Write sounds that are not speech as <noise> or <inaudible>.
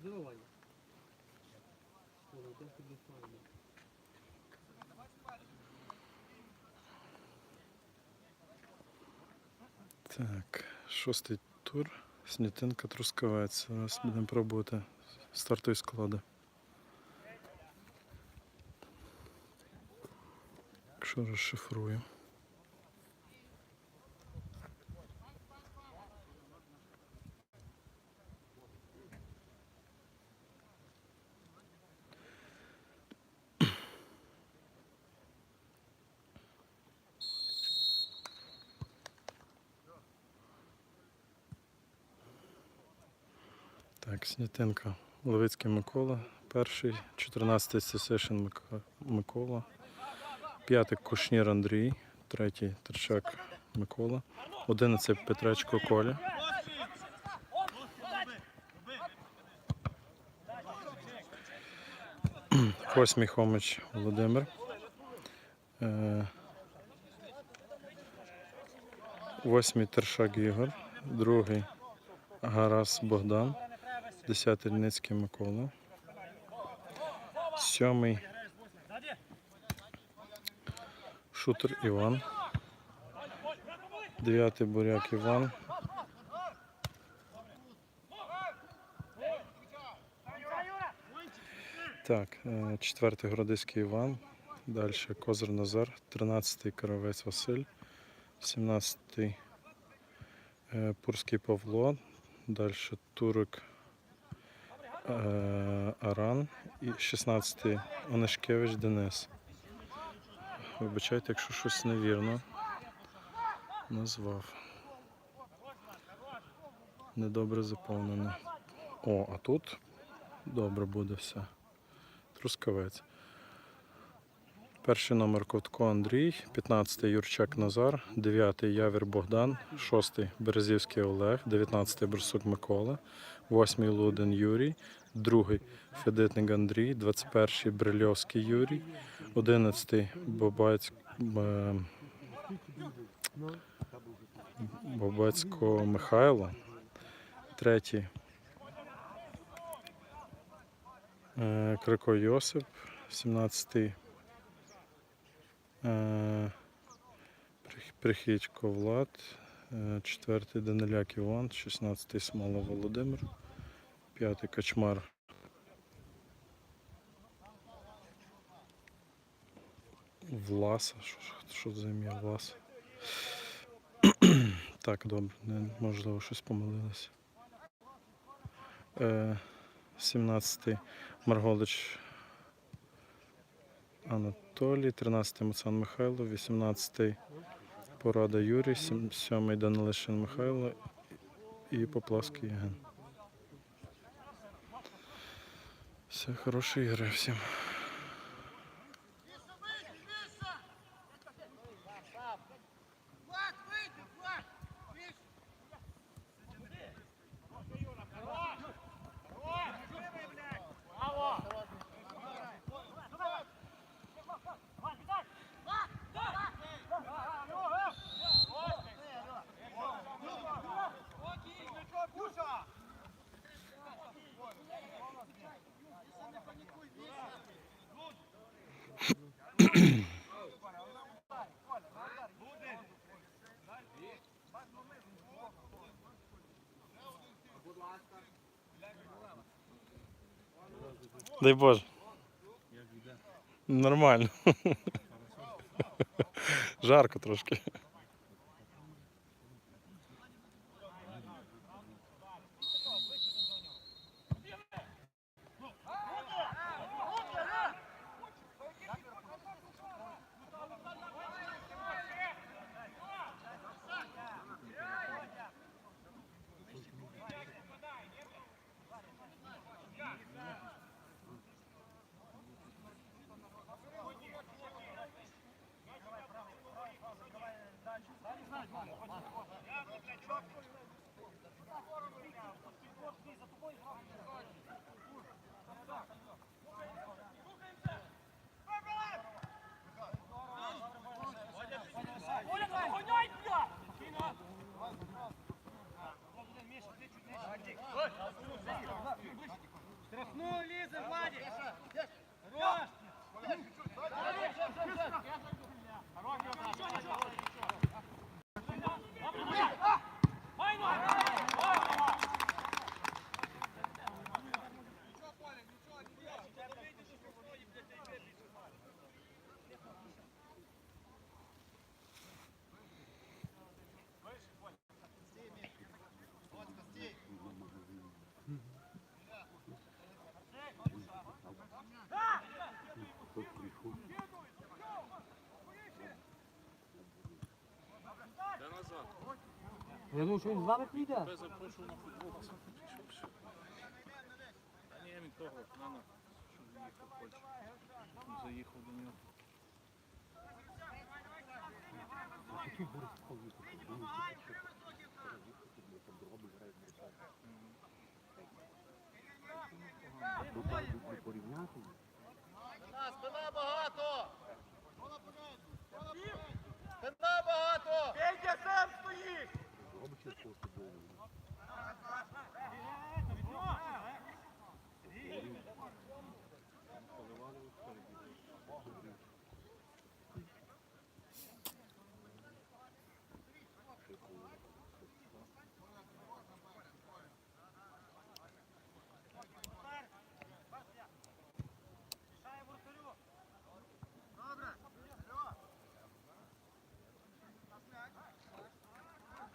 Здорово. Так, шостий тур. Снятинка трускавець. Зараз будемо пробувати стартові склади. Якщо розшифрую. Так, Снітинка. Левицький Микола. Перший, 14-й сесешн Микола. П'ятий Кушнір Андрій. Третій Терчак Микола. Одинадцятий Петречко Коля. Восьмий Хомич Володимир. Е, Восьмий Тершак Ігор. Другий Гарас Богдан. Десятий Льницький Микола. Сьомий Шутер Іван. Дев'ятий Буряк Іван. Так, е, четвертий Городиський Іван. Далі Козир Назар. Тринадцятий Каравець Василь. Сімнадцятий е, Пурський Павло. Далі Турик Аран і 16-й Онешкевич Денис. Вибачайте, якщо щось невірно назвав. Недобре заповнено. О, а тут добре буде все. Трускавець. Перший номер Ковтко Андрій, 15-й Юрчак Назар, 9-й Явір Богдан, 6-й Березівський Олег, 19-й Барсук Микола, 8-й Лудин Юрій, 2-й Федитник Андрій, 21-й Брильовський Юрій, 11-й Бобаць... е, Бобацько Михайло, 3-й е, Крико Йосип, 17-й Е, Прихідько Влад, четвертий Даниляк Іван, 16 Смола Володимир, п'ятий Качмар. Власа, що, що за ім'я Влас? <clears throat> так, добре, можливо, щось помилилося. Е, 17 Марголич Анатолій, 13 Мацан Михайло, 18 Порада Юрій, сьомий Данилишин Михайло і Поплавський Єген. Все, хорошої ігри всім. Дай Боже. Нормально. <laughs> Жарко трошки. Я думаю, що він з вами прийде. До нього. Спина Çok korktu böyle.